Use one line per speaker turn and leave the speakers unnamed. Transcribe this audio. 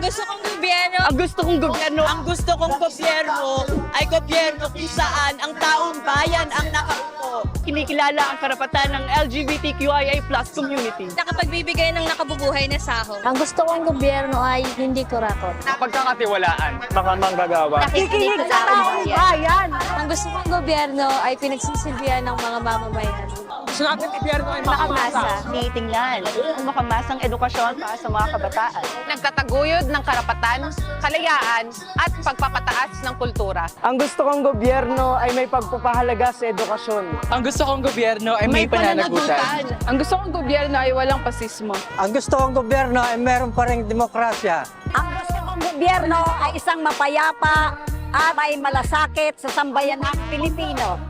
Ang gusto kong gobyerno,
Ang gusto kong gobyerno,
Ang gusto kong gobyerno ay gobyerno kung saan ang taong bayan ang nakaupo.
kinikilala ang karapatan ng LGBTQIA plus community.
nakapagbibigay ng nakabubuhay na sahod.
Ang gusto kong gobyerno ay hindi kurakot.
Pagkakatiwalaan, mga manggagawa.
Nakikinig sa taong bayan.
Ang gusto kong gobyerno ay pinagsisilbihan ng mga mamamayan.
Gusto natin gobyerno ay
Makamasa, ang makamasang edukasyon para sa mga kabataan.
nagtataguyod ng karapatan, kalayaan at pagpapataas ng kultura.
Ang gusto kong gobyerno ay may pagpapahalaga sa edukasyon.
Ang gusto kong gobyerno ay may, pananagutan.
Ang gusto kong gobyerno ay walang pasismo.
Ang gusto kong gobyerno ay meron pa rin demokrasya.
Ang gusto kong gobyerno ay isang mapayapa at may malasakit sa sambayan ng Pilipino.